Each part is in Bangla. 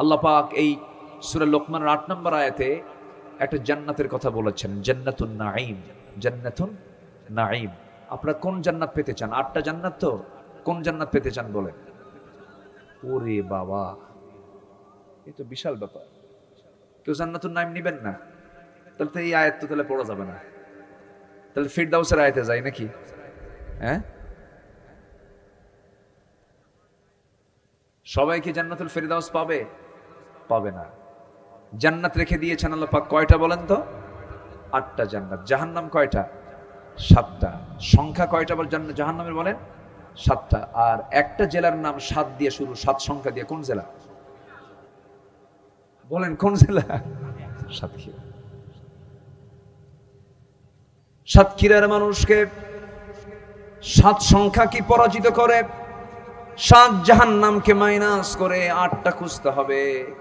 আল্লাহ পাক এই সূরা লোকমানের আট নম্বর আয়াতে একটা জান্নাতের কথা বলেছেন, জান্নাতুন নাঈম জান্নাতুন নাঈম। আপনারা কোন জান্নাত পেতে চান? আটটা জান্নাত তো? কোন জান্নাত পেতে চান বলেন? ওরে বাবা এ তো বিশাল ব্যাপার। কেউ জান্নাতুন নাঈম নিবেন না? তাহলে তো এই আয়াত তো তাহলে পড়া যাবে না। তাহলে ফিরদাউসের আয়াতে যাই নাকি? হ্যাঁ? সবাই কি জান্নাতুল ফেরদাউস পাবে? পাবে না। জান্নাত রেখে দিয়েছেন আল্লাহ পাক কয়টা বলেন তো? আটটা জান্নাত। জাহান্নাম কয়টা? সাতটা। সংখ্যা কয়টা বল জাহান্নামের বলেন? সাতটা। আর একটা জেলার নাম সাত দিয়ে শুরু, সাত সংখ্যা দিয়ে। কোন জেলা? বলেন কোন জেলা? সাতক্ষীরা। সাতক্ষীরার মানুষকে সাত সংখ্যা কি পরাজিত করে? সাত জাহান নামকে মাইনাস করে আটটা খুঁজতে হবে।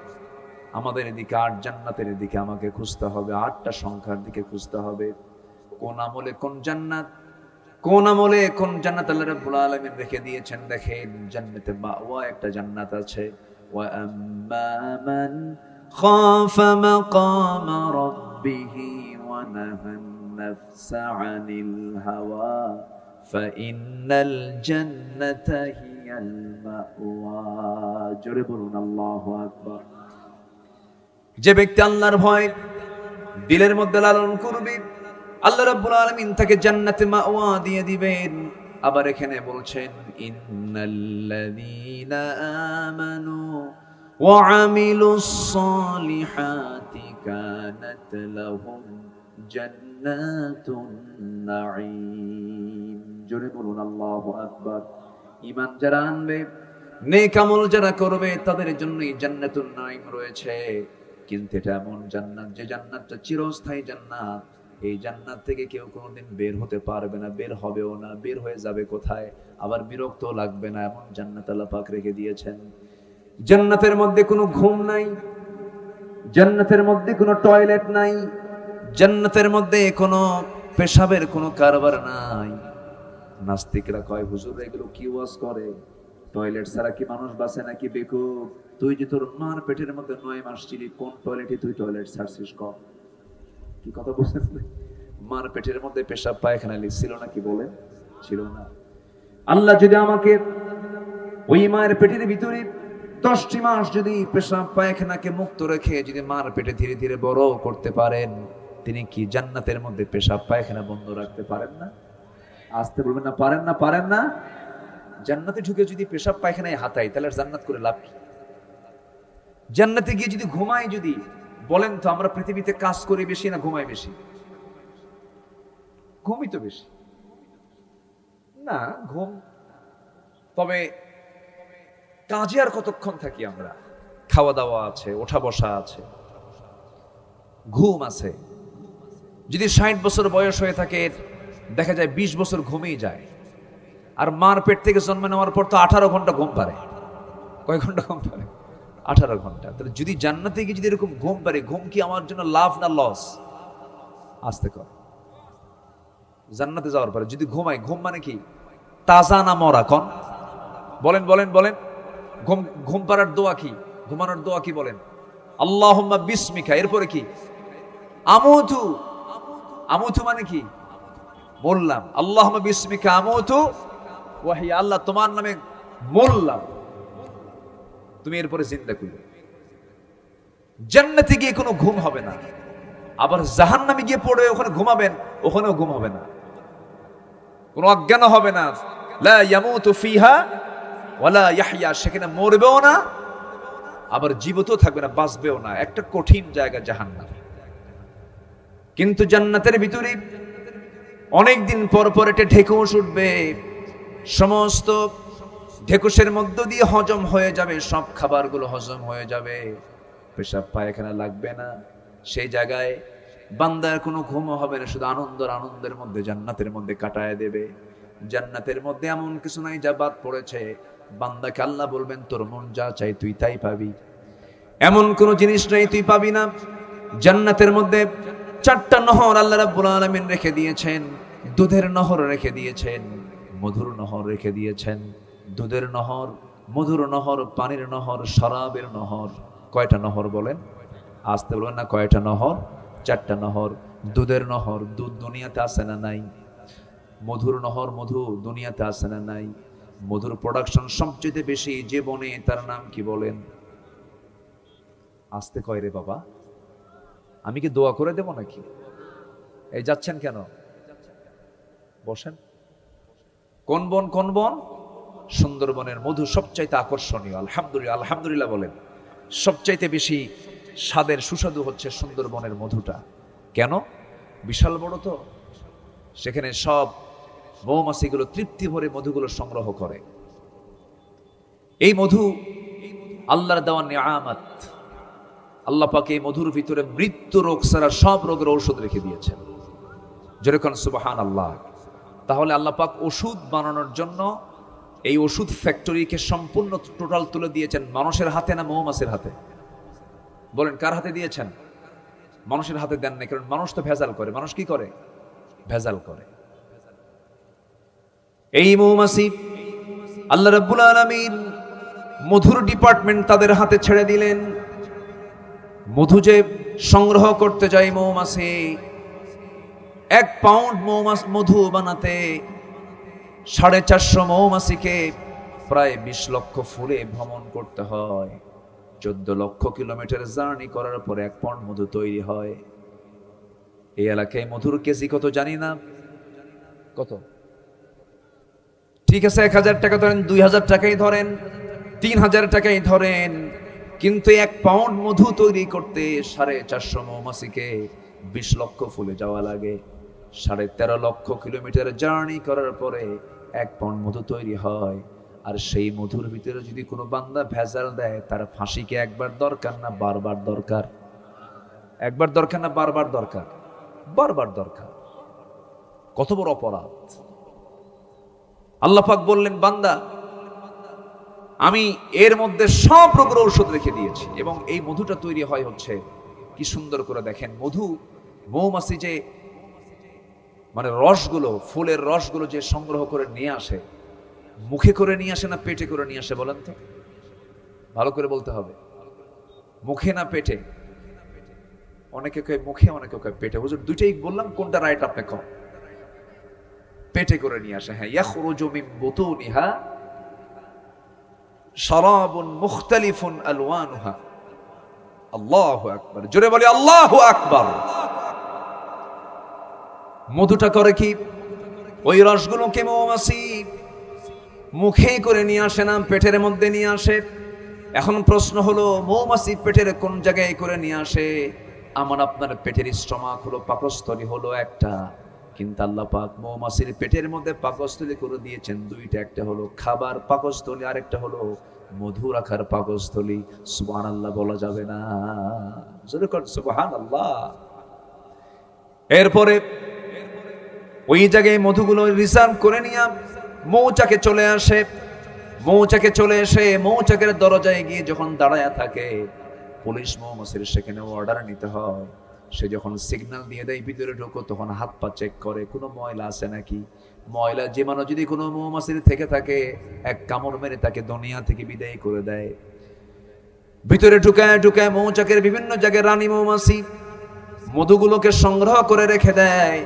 আমাদের এদিকে আট, জান্নাতের এদিকে আমাকে খুঁজতে হবে। আটটা সংখ্যার দিকে খুঁজতে হবে। কোন আমলে কোন জান্নাত? কোন আমলে কোন জান্নাত আল্লাহ রাব্বুল আলামিন রেখে দিয়েছেন? দেখেন, জান্নাতে মাওয়া একটা জান্নাত আছে। জোরে বলুন, আল্লাহ আকবার। যে ব্যক্তি আল্লাহর ভয় দিলের মধ্যে লালন করবে, আল্লাহ রাব্বুল আলামিন তাকে জান্নাতে মাওয়া দিয়ে দিবেন। আবার এখানে বলছেন, ইন্নাল্লাযীনা আমানু ওয়া আমিলুস সালিহাতি কানাত লাহুম জান্নাতুন নাঈম। জোরে বলুন, আল্লাহু আকবার। ঈমান যারা আনবে, নেক আমল যারা করবে, তাদের জন্যই জান্নাতুন নাঈম রয়েছে। কিন্তু এটা এমন জান্নাত যে জান্নাতটা চিরস্থায়ী জান্নাত। এই জান্নাত থেকে কেউ কোনোদিন বের হতে পারবে না, বের হবেও না, বের হয়ে যাবে কোথায়? আবার বিরক্ত লাগবে না, এমন জান্নাত আল্লাহ পাক রেখে দিয়েছেন। জান্নাতের মধ্যে কোনো ঘুম নাই, জান্নাতের মধ্যে কোনো টয়লেট নাই, জান্নাতের মধ্যে কোনো পেশাবের কোনো কারবার নাই। নাস্তিকরা কয়, হুজুর, এগুলো কি ওয়াজ করে? টয়লেট ছাড়া কি মানুষ বাঁচে নাকি বেকুব? তুই যে তোর মার পেটের মধ্যে নয় মাস ছিলি কোন টয়লেটে তুই টয়লেট ছাড়ছিস কম কি কথা বলছেন? মার পেটের মধ্যে পেশাব পায়খানা ছিল নাকি বলে ছিল না। আল্লাহ যদি আমাকে ওই মায়ের পেটের ভিতরে দশটি মাস যদি পেশাব পায়খানাকে মুক্ত রেখে যদি মার পেটে ধীরে ধীরে বড় করতে পারেন, তিনি কি জান্নাতের মধ্যে পেশাব পায়খানা বন্ধ রাখতে পারেন না? আসতে বলবেন না, পারেন না পারেন না। জান্নাতে ঢুকে যদি পেশাব পায়খানায় হাতাই তাহলে জান্নাত করে লাভ কি? জান্নাতে গিয়ে যদি ঘুমাই যদি, বলেন তো আমরা পৃথিবীতে কাজ করি বেশি না ঘুমাই বেশি? ঘুমই তো বেশি। না, ঘুম। তবে কাজে আর কতক্ষণ থাকি আমরা? খাওয়া দাওয়া আছে, ওঠা বসা আছে। ঘুম আছে। যদি ষাট বছর বয়স হয়ে থাকে, দেখা যায় বিশ বছর ঘুমেই যায়। আর মার পেট থেকে জন্ম নেওয়ার পর তো আঠারো ঘণ্টা ঘুম পারে। কয় ঘণ্টা ঘুম পারে? আঠারো ঘণ্টা। তাহলে যদি জান্নাতে গিয়ে যদি এরকম ঘুম পারে ঘুম কি আমার জন্য লাভ না লস আসতে কর। জান্নাতে যাওয়ার পরে যদি ঘুমাই, ঘুম মানে কি? তাজা না মরা, কন? বলেন বলেন বলেন। ঘুম ঘুম পাড়ার দোয়া কি? ঘুমানোর দোয়া কি বলেন? আল্লাহ বিস্মিকা, এরপরে কি? আমুথু আমুথু মানে কি? বললাম। আল্লাহ বিস্মিকা আমুথু ওয়াহি আল্লাহ তোমার নামে বললাম। তুমি এরপরে চিন্তা করবে জান্নাতে গিয়ে কোনো ঘুম হবে না। আবার জাহান নামে গিয়ে পড়বে ওখানে ঘুমাবেন, ওখানেও ঘুম হবে না। কোনো অজ্ঞান হবে না। ফিহা ওয়ালা ইয়াহইয়া, সেখানে মরবেও না, আবার জীবিতও থাকবে না, বাঁচবেও না। একটা কঠিন জায়গা জাহান্নাম। কিন্তু জান্নাতের ভিতরে অনেকদিন পর পর এটা ঢেকুশ উঠবে। সমস্ত ঢেকুশের মধ্য দিয়ে হজম হয়ে যাবে, সব খাবারগুলো হজম হয়ে যাবে। পেশাব পায়খানা লাগবে না। সেই জায়গায় বান্দার কোনো ঘুমও হবে না, শুধু আনন্দ আনন্দের মধ্যে, জান্নাতের মধ্যে কাটায় দেবে। জান্নাতের মধ্যে এমন কিছু নাই যা বাদ পড়েছে। বান্দাকে আল্লাহ বলবেন, তোর মন যা চাই তুই তাই পাবি। এমন কোন জিনিস নাই তুই পাবি না। জান্নাতের মধ্যে চারটা নহর আল্লাহ রাব্বুল আলামিন রেখে দিয়েছেন। দুধের নহর রেখে দিয়েছেন। মধুর নহর রেখে দিয়েছেন। দুধের নহর, মধুর নহর, পানির নহর, শরাবের নহর, কয়টা নহর বলেন? আসতে বলবেন না, কয়টা নহর? চারটা নহর। দুধের নহর, দুধ দুনিয়াতে আসে না নাই? মধুর নহর, মধু দুনিয়াতে আসে না নাই? মধুর প্রোডাকশন সবচেয়ে বেশি যে বনে, তার নাম কি বলেন? আসতে কয় রে বাবা? আমি কি দোয়া করে দেব নাকি? এই যাচ্ছেন কেন? বসেন। কোন বন কোন বন? সুন্দরবনের মধু সবচাইতে আকর্ষণীয়। আলহামদুলিল্লাহ আলহামদুলিল্লাহ বলেন, সবচাইতে বেশি স্বাদের সুস্বাদু হচ্ছে সুন্দরবনের মধুটা। কেন? বিশাল বড় তো। সেখানে সব মৌমাছিগুলো তৃপ্তি ভরে মধুগুলো সংগ্রহ করে। এই মধু আল্লাহর দেওয়া নিয়ামত। আল্লাহ পাকে এই মধুর ভিতরে মৃত্যু রোগ ছাড়া সব রোগের ঔষধ রেখে দিয়েছেন। যেরকম সুবাহান আল্লাহ তাহলে আল্লাহ পাক ওষুধ বানানোর জন্য এই ওষুধ ফ্যাক্টরিকে সম্পূর্ণ টোটাল তুলে দিয়েছেন মানুষের হাতে না মৌমাছির হাতে? বলেন, কার হাতে দিয়েছেন? মানুষের হাতে দেন না কারণ মানুষ তো ভেজাল করে। মানুষ কি করে? ভেজাল করে। এই মৌমাছি আল্লাহ রাব্বুল আলামিন মধুর ডিপার্টমেন্ট তাদের হাতে ছেড়ে দিলেন। মধু যে সংগ্রহ করতে যায় মৌমাছি, এক পাউন্ড মৌমাছ মধু বানাতে সাড়ে চারশো মৌমাছিকে প্রায় বিশ লক্ষ ফুলে ভ্রমণ করতে হয়। চোদ্দ লক্ষ কিলোমিটার জার্নি করার পর এক পাউন্ড মধু তৈরি হয়। এই এলাকায় মধুর কেজি কত জানি না। কত? ঠিক আছে, এক হাজার টাকা ধরেন, দুই হাজার টাকাই ধরেন, তিন হাজার টাকাই ধরেন। কিন্তু এক পাউন্ড মধু তৈরি করতে সাড়ে চারশো মৌমাছিকে বিশ লক্ষ ফুলে যাওয়া লাগে। সাড়ে তেরো লক্ষ কিলোমিটার জার্নি করার পরে এক পাউন্ড মধু তৈরি হয়। আর সেই মধুর ভিতরে যদি কোনো বান্দা ভেজাল দেয়, তার ফাঁসিকে একবার দরকার না বারবার দরকার? একবার দরকার না বারবার দরকার? বারবার দরকার। কত বড় অপরাধ। আল্লাহ পাক বললেন, বান্দা, আমি এর মধ্যে সব রোগের ঔষধ রেখে দিয়েছি এবং এই মধুটা তৈরি হয় হচ্ছে, কি সুন্দর করে দেখেন, মধু মৌমাছি যে মানে রসগুলো, ফুলের রসগুলো যে সংগ্রহ করে নিয়ে আসে, মুখে করে নিয়ে আসে না পেটে করে নিয়ে আসে বলেন তো? ভালো করে বলতে হবে। মুখে না পেটে? অনেকে কয় মুখে, অনেকে কয় পেটে। হুজুর, দুইটাই বললাম, কোনটা রাইট আপনি কম পেটে করে নিয়ে আসে হ্যাঁ। ইয়াখরুজু মিন বুতুনিহা শারাবুন মুখতালিফুন আলওয়ানুহা। আল্লাহু আকবার। জোরে বলি, আল্লাহু আকবার। মধুটা করে কি? ওই রসগুলোকে মৌমাছি মুখেই করে নিয়ে আসে না, পেটের মধ্যে নিয়ে আসে। এখন প্রশ্ন হলো, মৌমাছি পেটের কোন জায়গায় করে নিয়ে আসে? আমার আপনার পেটের স্টমাক হলো, পাকস্থলী হলো একটা। কিন্তু আল্লাহ পাক মৌমাছির পেটের মধ্যে পাকস্থলী করে দিয়েছেন দুইটা। একটা হলো খাবার পাকস্থলী, আরেকটা হলো মধু রাখার পাকস্থলী। সুবহান আল্লাহ বলা যাবে না। সুবহান আল্লাহ এরপরে ওই জায়গায় মধুগুলো রিজার্ভ করে নিয়ে মৌচাকে চলে আসে। মৌচাকে চলে এসে মৌচাকের দরজায় গিয়ে যখন দাঁড়ায় থাকে, পুলিশ মৌমাছির সেখানে অর্ডার নিতে হয়। সে যখন সিগন্যাল দিয়ে দেয়, ভিতরে ঢোকো, তখন হাত পা চেক করে, কোনো ময়লা আছে নাকি? ময়লা যে জীবাণু যদি কোনো মৌমাছির থেকে থাকে, এক কামড় মেরে তাকে দুনিয়া থেকে বিদায় করে দেয়। ভিতরে ঢুকায় ঢুকায় মৌচাকের বিভিন্ন জায়গায় রানী মৌমাছি মধুগুলোকে সংগ্রহ করে রেখে দেয়।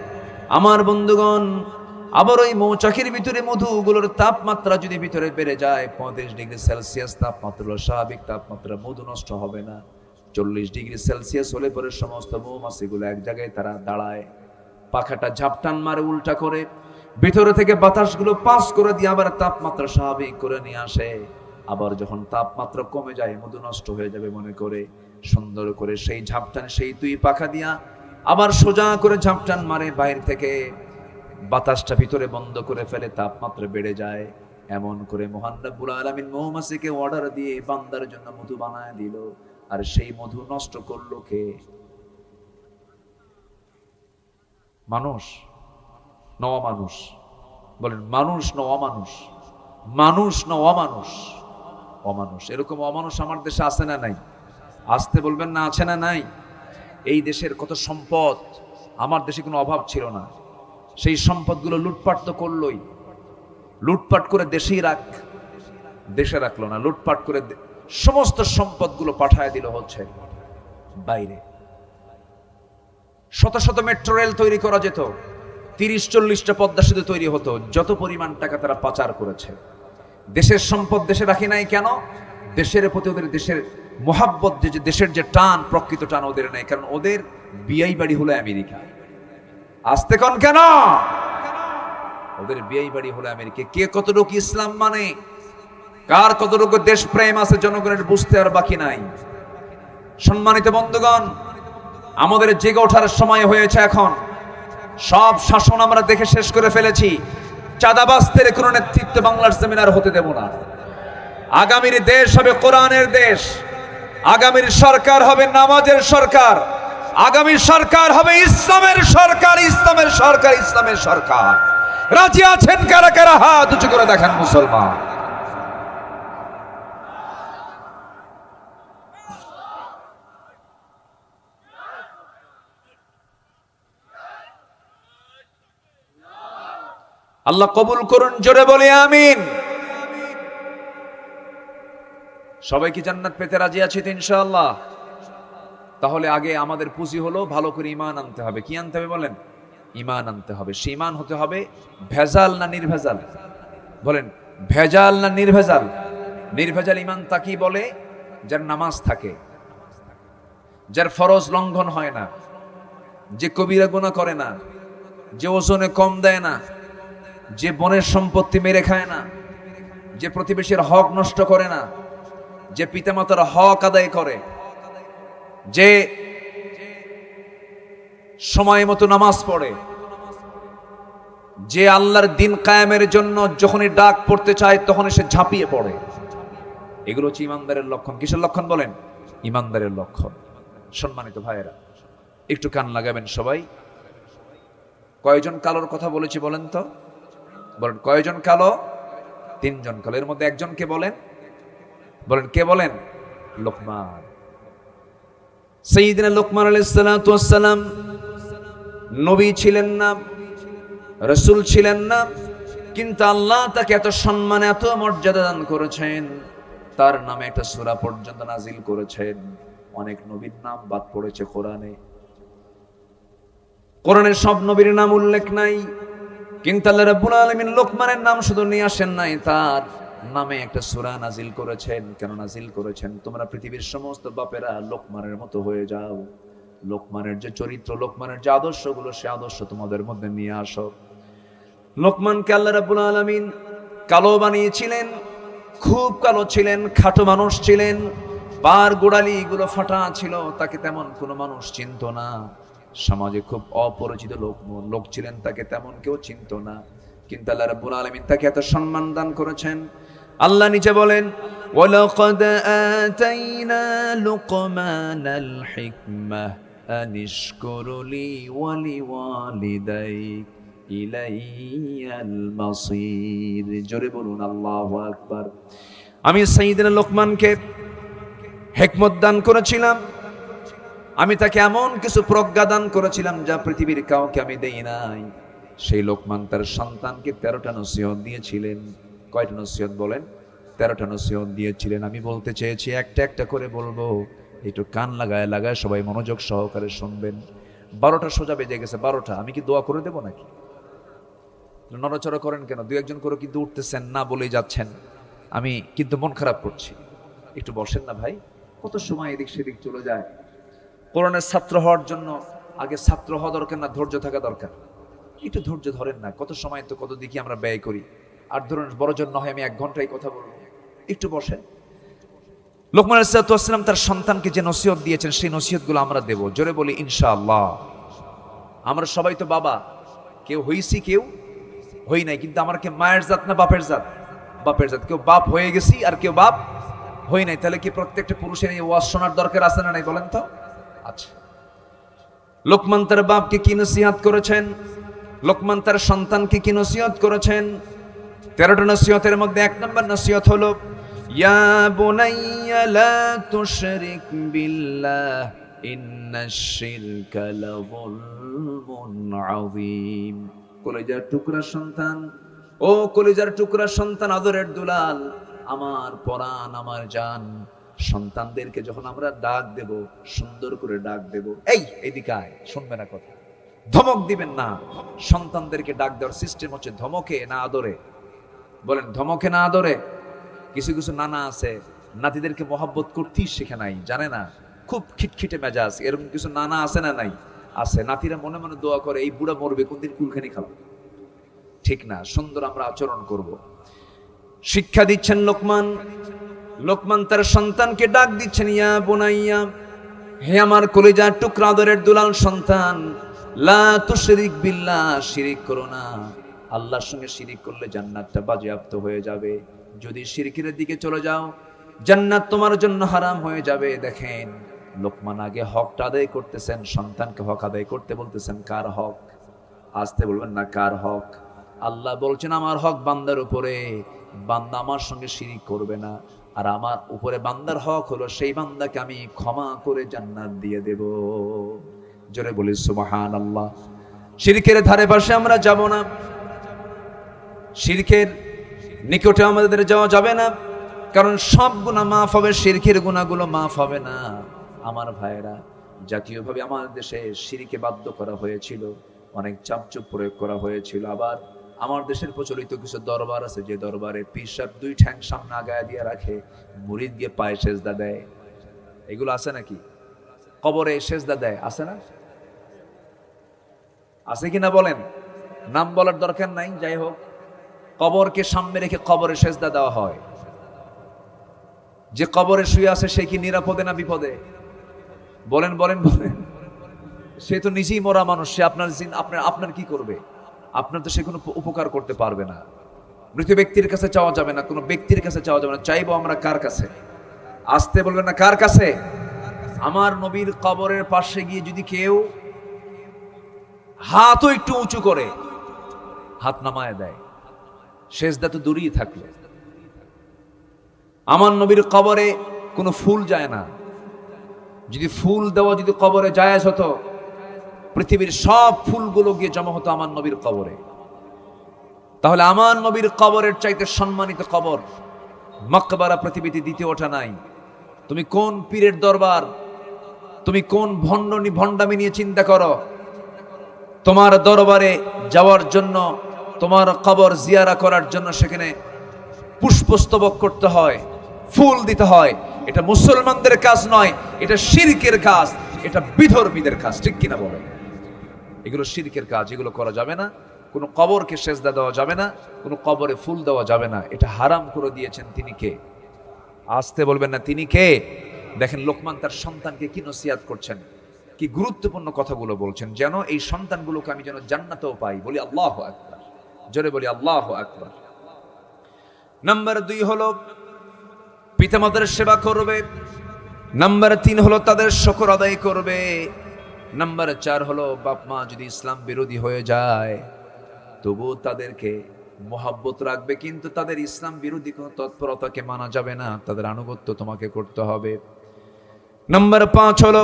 আমার বন্ধুগণ, আবার ওই মৌচাকের ভিতরে মধুগুলোর তাপমাত্রা যদি ভিতরে বেড়ে যায়, পঁয়ত্রিশ ডিগ্রি সেলসিয়াস তাপমাত্রা স্বাভাবিক তাপমাত্রা, মধু নষ্ট হবে না। চল্লিশ ডিগ্রি সেলসিয়াস হলে পরে সমস্ত মৌমাছিগুলো এক জায়গায় তারা দাঁড়ায়। পাখাটা ঝাপটান মারে উল্টা করে, ভিতরে থেকে বাতাসগুলো পাস করে দিয়ে আবার তাপমাত্রা স্বাভাবিক করে নিয়ে আসে। আবার যখন তাপমাত্রা কমে যায়, মধু নষ্ট হয়ে যাবে মনে করে। সুন্দর করে সেই ঝাপটান সেই তুই পাখা দিয়া আবার সোজা করে ঝাপটান মারে বাইরে থেকে। বাতাসটা ভিতরে বন্ধ করে ফেলে, তাপমাত্রা বেড়ে যায়। এমন করে মহান রাব্বুল আলামিন মৌমাছিকে অর্ডার দিয়ে বান্দার জন্য মধু বানায় দিল। আর সেই মধু নষ্ট করল কে? মানুষ? ন মানুষ। বলেন, মানুষ ন অমানুষ মানুষ ন অমানুষ অমানুষ। এরকম অমানুষ আমার দেশে আছে না নাই? আসতে বলবেন না, আছে না নাই? এই দেশের কত সম্পদ? আমার দেশে কোনো অভাব ছিল না। সেই সম্পদগুলো লুটপাট তো করলোই। লুটপাট করে দেশেই রাখ। দেশে রাখল না, লুটপাট করে সমস্ত সম্পদগুলো পাঠায় দিল হচ্ছে বাইরে। শত শত মেট্রো রেল তৈরি করা যেত। তিরিশ চল্লিশটা পদ্মা সেতু তৈরি হতো। যত পরিমাণ টাকা তারা পাচার করেছে। দেশের সম্পদ দেশে রাখি নাই কেন? দেশের প্রতি ওদের দেশের মোহাব্বত যে দেশের যে টান, প্রকৃত টান ওদের নেই। কারণ ওদের বিয়াই বাড়ি হলো আমেরিকা। আসতে কন কেন? ওদের বিয়াই বাড়ি হলো আমেরিকা। কে কতটুকু ইসলাম মানে? কার কতটুকু দেশপ্রেম আছে জনগণের বুঝতে আর বাকি নাই। সম্মানিত বন্ধুগণ, আমাদের জেগে ওঠার সময় হয়েছে এখন। সব শাসন আমরা দেখে শেষ করে ফেলেছি। চাঁদাবাস্তের কোনো নেতৃত্ব বাংলার সেমিনার হতে দেব না। আগামীর দেশ হবে কোরআনের দেশ। আগামীর সরকার হবে নামাজের সরকার। আগামী সরকার হবে ইসলামের সরকার ইসলামের সরকার ইসলামের সরকার। রাজি আছেন কারা কারা? হাত উঁচু করে দেখেন মুসলমান। আল্লাহ কবুল করুন, জোরে বলে, আমিন। সবাই কি জান্নাত পেতে রাজি আছে তো ইনশাআল্লাহ? তাহলে আগে আমাদের পুঁজি হলো, ভালো করে ইমান আনতে হবে। কি আনতে হবে বলেন? ইমান আনতে হবে। সে ইমান হতে হবে ভেজাল না নির্ভেজাল? বলেন, ভেজাল না নির্ভেজাল? নির্ভেজাল ইমান তাকি বলে যার নামাজ থাকে। যার ফরজ লঙ্ঘন হয় না। যে কবিরা গুণা করে না। যে ওজনে কম দেয় না। যে বনের সম্পত্তি মেরে খায় না। যে প্রতিবেশীর হক নষ্ট করে না। যে পিতামাতার হক আদায় করে, যে সময় মতো নামাজ পড়ে, যে আল্লাহর দিন কায়েমের জন্য যখনই ডাক পড়তে চায় তখন সে ঝাঁপিয়ে পড়ে। এগুলো হচ্ছে ইমানদারের লক্ষণ। কিসের লক্ষণ বলেন? ইমানদারের লক্ষণ। সম্মানিত ভাইয়েরা, একটু কান লাগাবেন সবাই। কয়জন কালোর কথা বলেছি বলেন তো? বলেন, কয়জন কালো? তিনজন কালো। এর মধ্যে একজনকে বলেন। বলেন, কে বলেন? লোকমান। সেইদিনা লোকমান আলাইসালাম নবী ছিলেন না, রসুল ছিলেন না, কিন্তু আল্লাহ তাকে এত সম্মান, এত মর্যাদা দান করেছেন। তার নামে একটা সুরা পর্যন্ত নাজিল করেছেন। অনেক নবীর নাম বাদ পড়েছে কোরআনে। কোরআনের সব নবীর নাম উল্লেখ নাই, কিন্তু আল্লাহ রাব্বুল আলামিন লোকমানের নাম শুধু নিয়ে আসেন নাই, তার নামে একটা সূরা নাজিল করেছেন। কেন নাজিল করেছেন? তোমরা পৃথিবীর সমস্ত বাপেরা লোকমানের মতো হয়ে যাও। লোকমানের যে চরিত্র, লোকমানের যে আদর্শগুলো, সে আদর্শ তোমাদের মধ্যে নিয়ে আসো। লোকমানকে আল্লাহ রাব্বুল আলামিন কালো বানিয়েছিলেন, খুব কালো ছিলেন, খাটো মানুষ ছিলেন। পার গোড়ালি গুলো ফাটা ছিল, তাকে তেমন কোনো মানুষ চিনত না। সমাজে খুব অপরিচিত লোক লোক ছিলেন, তাকে তেমন কেউ চিনত না। কিন্তু আল্লাহ রাব্বুল আলামিন তাকে এত সম্মান দান করেছেন আল্লাহ নিচে বলেন জোরে বলুন, আল্লাহু আকবার। আমি সাইয়েদনা লোকমানকে হেকমত দান করেছিলাম। আমি তাকে এমন কিছু প্রজ্ঞা দান করেছিলাম যা পৃথিবীর কাউকে আমি দেই নাই। সেই লোকমান তার সন্তানকে তেরোটা নসিহত দিয়েছিলেন। কয়টা নসিহত বলেন? তেরোটা নসিহত দিয়েছিলেন। আমি বলতে চেয়েছি একটা একটা করে বলব। একটু কান লাগায় লাগায় সবাই মনোযোগ সহকারে শুনবেন। বারোটা সোজা বেজে গেছে, বারোটা। আমি কি দোয়া করে দেবো নাকি? নড়াচড়া করেন কেন? দু একজন করে কিন্তু উঠতেছেন, না বলেই যাচ্ছেন। আমি কিন্তু মন খারাপ করছি। একটু বসেন না ভাই। কত সময় এদিক সেদিক চলে যায়। কোরআনের ছাত্র হওয়ার জন্য আগে ছাত্র হওয়া দরকার না, ধৈর্য থাকা দরকার? একটু ধৈর্য ধরেন না। কত সময় তো কত দিকে আমরা ব্যয় করি? আর ধরুন, বড় জন্য হয় আমি এক ঘন্টায় কথা বলব। একটু বসেন। লোকমান আসসালাম তার সন্তানকে যে নসিহত দিয়েছেন, সেই নসিহতগুলো আমরা দেব। জোরে বলি, ইনশাআল্লাহ। আমরা সবাই তো বাবা। কেউ হইছি, কেউ হই নাই, কিন্তু আমার কে মায়ের জাত না বাপের জাত? বাপের জাত। কেউ বাপ হয়ে গেছি আর কেউ বাপ হই নাই। তাহলে কি প্রত্যেকটা পুরুষের এই ওয়াজ শোনার দরকার আছে না নাই, বলেন তো? আচ্ছা। লোকমান তার বাপকে কি নসিহত করেছেন? লোকমান তার সন্তানকে কি নসিহত করেছেন? তেরোটা নসিহতের মধ্যে এক নম্বর নসিহত হলো, ইয়া লা তুশরিক বিল্লাহ ইন্নাশ শিরকা লাযুলমুন আযীম। টুকরা সন্তান, ও টুকরা সন্তান, আদরের দুলাল, আমার পরাণ, আমার জান। সন্তানদেরকে যখন আমরা ডাক দেব, সুন্দর করে ডাক দেব, এই, এদিকে আয়, শুনবে না কথা। ধমক দিবেন না। সন্তানদেরকে ডাক দেওয়ার সিস্টেম হচ্ছে ধমকে না আদরে। বলেন, ধমকে না আদরে কিছু কিছু নানা আছে, নাতিদেরকে মহাব্বত করতেই শেখে নাই, জানে না। খুব খিটখিটে মেজাজ, এরকম কিছু নানা আছে না নাই? আছে। নাতিরা মনে মনে দোয়া করে, এই বুড়া মরবে, কোনদিন কুলখানি খাব? ঠিক না, সুন্দর আমরা আচরণ করব। শিক্ষা দিচ্ছেন লোকমান। লোকমান তার সন্তানকে ডাক দিচ্ছেন, ইয়া বোনাইয়া, হে আমার কলিজার টুকরা আদরের দুলাল সন্তান, লা তুশরিক বিল্লাহ, শিরিক করো না। আল্লাহর সঙ্গে শিরিক করলে জান্নাতটা বাজেয়াপ্ত হয়ে যাবে। যদি শিরকের দিকে চলে যাও, জান্নাত তোমার জন্য হারাম হয়ে যাবে। দেখেন, লোকমান আগে হকটা আদায় করতেছেন, সন্তানকে হক আদায় করতে বলতেছেন, কার হক? আসতে বলবেন না, কার হক? আল্লাহ বলছেন, আমার হক বান্দার উপরে। বান্দা আমার সঙ্গে শিরিক করবে না। আর আমার উপরে বান্দার হক হলো, সেই বান্দাকে আমি ক্ষমা করে জান্নাত দিয়ে দেব। জোরে বলি সুবাহান আল্লাহ শিরকের ধারে পাশে আমরা যাব না। শিরকের নিকটে আমাদের যাওয়া যাবে না। কারণ সব গুণা মাফ হবে, শিরকের গুণাগুলো মাফ হবে না। আমার ভাইয়েরা, জাতীয়ভাবে আমাদের দেশে সিরিকে বাধ্য করা হয়েছিল, অনেক চাপচুপ প্রয়োগ করা হয়েছিল। আবার আমার দেশের প্রচলিত কিছু দরবার আছে, যে দরবারে পিসাব দুই ঠ্যাং সামনে আগায় দিয়ে রাখে, মুরিদ গিয়ে পায়ে সেজদা দেয়। এগুলো আছে নাকি? কবরে সেজদা দেয়, আছে না? আছে কিনা বলেন? নাম বলার দরকার নাই, যাই হোক। কবরকে সামনে রেখে কবরে সেজদা দেওয়া হয়। যে কবরে শুয়ে আছে সে কি নিরাপদে না বিপদে? বলেন বলেন বলেন। সে তো নিজেই মরা মানুষ, সে আপনার জিন- আপনার আপনার কি করবে? আপনার তো সে কোনো উপকার করতে পারবে না। মৃত ব্যক্তির কাছে চাওয়া যাবে না, কোনো ব্যক্তির কাছে চাওয়া যাবে না। চাইব আমরা কার কাছে? আসতে বলবেন না, কার কাছে? আমার নবীর কবরের পাশে গিয়ে যদি কেউ হাতও একটু উঁচু করে, হাত নামায় দেয়। শেষদা তো দূরেই থাকল। আমার নবীর কবরে কোনো ফুল যায় না। যদি ফুল দেওয়া যদি কবরে জায়াজ হতো, পৃথিবীর সব ফুলগুলো গিয়ে জমা হতো আমার নবীর কবরে। তাহলে আমার নবীর কবরের চাইতে সম্মানিত কবর মক্কবারা পৃথিবীতে দিতে ওঠা নাই। তুমি কোন পীরের দরবার, তুমি কোন ভণ্ডনি ভণ্ডামি নিয়ে চিন্তা করো? তোমার দরবারে যাওয়ার জন্য তোমার কবর জিয়ারা করার জন্য সেখানে পুষ্পস্তবক করতে হয়, ফুল দিতে হয়। এটা মুসলমানদের কাজ নয়, এটা শিরকের কাজ, এটা বিধর্মীদের কাজ, ঠিক কিনা বলে এগুলো শিরকের কাজ, এগুলো করা যাবে না। কোনো কবরকে সেজদা দেওয়া যাবে না, কোনো কবরে ফুল দেওয়া যাবে না। এটা হারাম করে দিয়েছেন তিনি কে? আসতে বলবেন না, তিনি কে? দেখেন লোকমান তার সন্তানকে কি নসিয়াত করছেন, কি গুরুত্বপূর্ণ কথাগুলো বলছেন। যেন এই সন্তানগুলোকে আমি যেন জান্নাতেও পাই। বলি আল্লাহ আকবার। জোরে বলি, আল্লাহ আকবার। নাম্বার দুই হলো, পিতামাতার সেবা করবে। নাম্বার তিন হলো, তাদের শকর আদায় করবে। নাম্বার চার হলো বাপ মা যদি ইসলাম বিরোধী হয়ে যায় তবু তাদেরকে মোহাব্বত রাখবে, কিন্তু তাদের ইসলাম বিরোধী কোনো তৎপরতাকে মানা যাবে না, তাদের আনুগত্য তোমাকে করতে হবে। নাম্বার পাঁচ হলো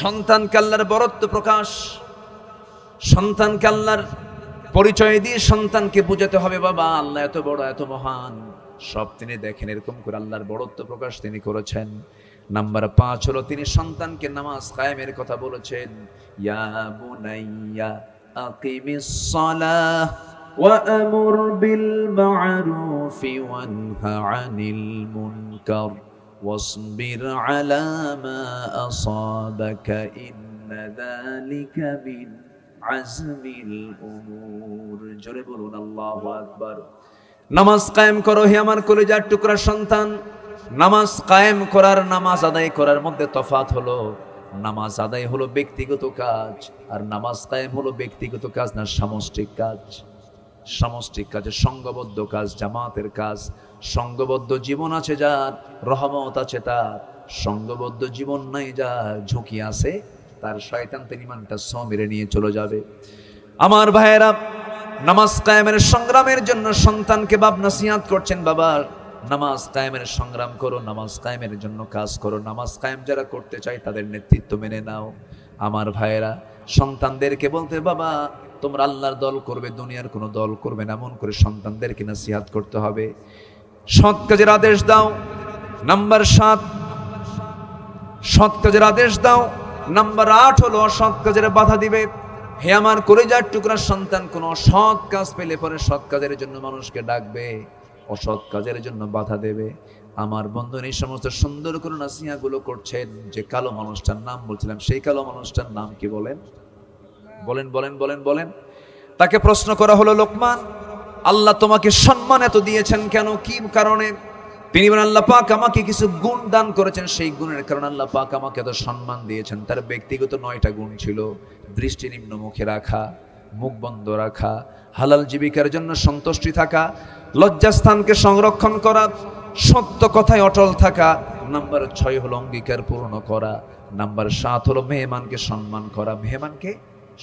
সন্তান আল্লাহর বরত্ব প্রকাশ। সন্তান আল্লাহর পরিচয় দিয়ে সন্তানকে বুঝাতে হবে বাবা আল্লাহ এত বড় এত মহান সব তিনি দেখেন এরকম করে আল্লাহর বড়ত্ব প্রকাশ তিনি করেছেন নাম্বার পাঁচ হলো তিনি সন্তানকে নামাজ কায়েমের কথা বলেছেন ইয়া বুনাইয়া আকিমিস সালাহ وأمر بالمعروف وانه عن المنكر واصبر على ما أصابك إن ذلك من জোরে বলুন, আল্লাহু আকবার। নামাজ কায়েম করো হে আমার কলিজার টুকরা সন্তান। নামাজ কায়েম করার, নামাজ আদায় করার মধ্যে তফাত হলো, নামাজ আদায় হলো ব্যক্তিগত কাজ, আর নামাজ কায়েম হলো ব্যক্তিগত কাজ না সামষ্টিক কাজ। সামষ্টিক কাজ সংঘবদ্ধ কাজ, জামাতের কাজ। সংঘবদ্ধ জীবন আছে যার, রহমত আছে তার। সংঘবদ্ধ জীবন নাই যার, ঝুঁকি আছে তার শয়তান তিনি ইমানটা স মেরে নিয়ে চলে যাবে। আমার ভাইয়েরা, নামাজ কায়েমের সংগ্রামের জন্য সন্তানকে বাপ নাসিহাত করছেন, বাবা, নামাজ কায়েমের সংগ্রাম করো, নামাজ কায়েমের জন্য কাজ করো। নামাজ কায়েম যারা করতে চায় তাদের নেতৃত্ব মেনে নাও। আমার ভাইয়েরা, সন্তানদেরকে বলতে, বাবা, তোমরা আল্লাহর দল করবে, দুনিয়ার কোনো দল করবে না। এমন করে সন্তানদেরকে নাসিহাত করতে হবে। সৎ কাজের আদেশ দাও। নাম্বার সাত, সৎ কাজের আদেশ দাও। নাম্বার আট হলো অসৎ কাজের বাধা দিবে। হে আমার কলেজার টুকরার সন্তান, কোন অসৎ কাজ পেলে পরে সৎ কাজের জন্য মানুষকে ডাকবে, অসৎ কাজের জন্য বাধা দেবে। আমার বন্ধন এই সমস্ত সুন্দর করে নাসিহা গুলো করছেন যে কালো মানুষটার নাম বলছিলাম, সেই কালো মানুষটার নাম কি বলেন? বলেন বলেন বলেন বলেন। তাকে প্রশ্ন করা হলো, লোকমান, আল্লাহ তোমাকে সম্মান এত দিয়েছেন কেন? কি কারণে? তিনি বলেন, আল্লাহ পাক আমাকে কিছু গুণ দান করেছেন। সেই গুণের কারণে আল্লাহ পাক আমাকে এত সম্মান দিয়েছেন। তার ব্যক্তিগত নয়টা গুণ ছিল। দৃষ্টি নিম্ন মুখে রাখা, মুখ বন্ধ রাখা, হালাল জীবিকার জন্য সন্তুষ্টি থাকা লজ্জাস্থানকে সংরক্ষণ করা, সত্য কথায় অটল থাকা, নাম্বার ছয় হলো অঙ্গীকার পূর্ণ করা, নাম্বার সাত হলো মেহমানকে সম্মান করা, মেহমানকে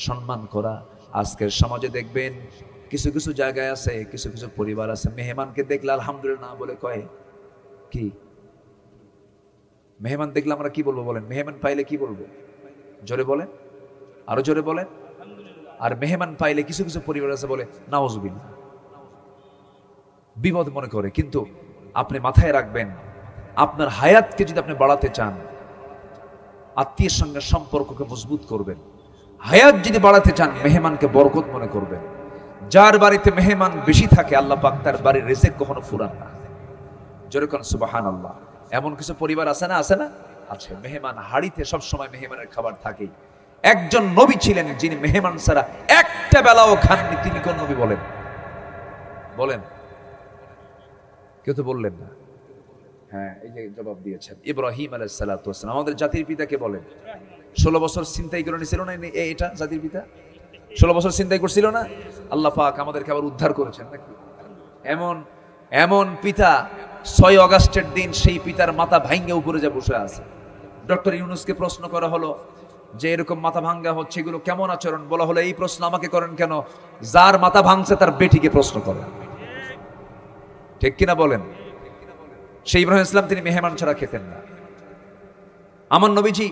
সম্মান করা। আজকের সমাজে দেখবেন, কিছু কিছু জায়গায় আছে, কিছু কিছু পরিবার আছে, মেহমানকে দেখলে আলহামদুলিল্লাহ বলে কয় কি? মেহমান দেখলে আমরা কি বলব বলেন? মেহমান পাইলে কি বলব? জোরে বলেন। আরও জোরে বলেন। আর মেহমান পাইলে কিছু কিছু পরিবার আছে বলে নাওজবিল্লা বিপদ মনে করে, কিন্তু আপনি মাথায় রাখবেন, আপনার হায়াতকে যদি আপনি বাড়াতে চান, আত্মীয়ের সঙ্গে সম্পর্ককে মজবুত করবেন। হায়াত যদি বাড়াতে চান, মেহমানকে বরকত মনে করবেন। যার বাড়িতে মেহমান বেশি থাকে, আল্লাহ পাক তার বাড়ির রেজেক কখনো ফুরান না। যেরকম সুবাহান আল্লাহ এমন কিছু পরিবার আছে না? আছে না? আছে। মেহমান হাড়িতে সব সময় মেহমানের খাবার থাকেই। একজন নবী ছিলেন যিনি মেহমান ছাড়া একটা বেলাও খাননি, তিনি কোন নবী বলেন? বলেন। কেউ তো বললেন না। হ্যাঁ এই যে জবাব দিয়েছেন। ইব্রাহিম আলাহ আলাইসালাম আমাদের জাতির পিতাকে বলেন? ষোলো বছর চিন্তাই করে নিছিল না এটা জাতির পিতা? ষোলো বছর চিন্তাই করছিল না? আল্লাহ পাক আমাদেরকে আবার উদ্ধার করেছেন নাকি? এমন এমন পিতা ছয় অগাস্টের দিন সেই পিতার মাথা ভাঙ্গে উপরে যা বসে আছে। ডক্টর ইউনুসকে প্রশ্ন করা হলো, যে এরকম মাথা ভাঙ্গা হচ্ছে, এগুলো কেমন আচরণ? বলা হলো, এই প্রশ্ন আমাকে করেন কেন? যার মাথা ভাঙছে তার বেটিকে প্রশ্ন করেন। ঠিক কিনা বলেন? সেই ইব্রাহিম ইসলাম তিনি মেহমান ছাড়া খেতেন না। আমার নবীজি,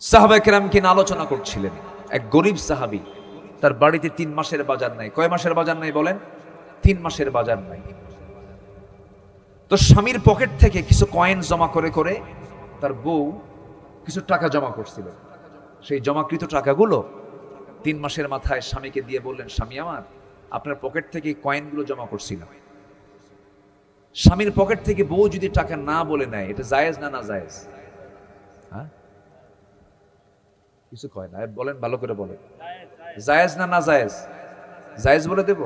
সাহাবা কেরামকে নিয়ে আলোচনা করছিলেন। এক গরিব সাহাবি, তার বাড়িতে তিন মাসের বাজার নাই। কয় মাসের বাজার নাই বলেন? তিন মাসের বাজার নাই। তো স্বামীর পকেট থেকে কিছু কয়েন জমা করে করে তার বউ কিছু টাকা জমা করছিল। সেই জমাকৃত টাকাগুলো তিন মাসের মাথায় স্বামীকে দিয়ে বললেন স্বামী আমার আপনার পকেট থেকে কয়েনগুলো জমা করছিলাম। স্বামীর পকেট থেকে বউ যদি টাকা না বলে নেয় এটা জায়েজ না না জায়েজ? হ্যাঁ? কিছু কয় না বলেন ভালো করে বলেন। জায়েজ না না জায়েজ? জায়েজ বলে দেব?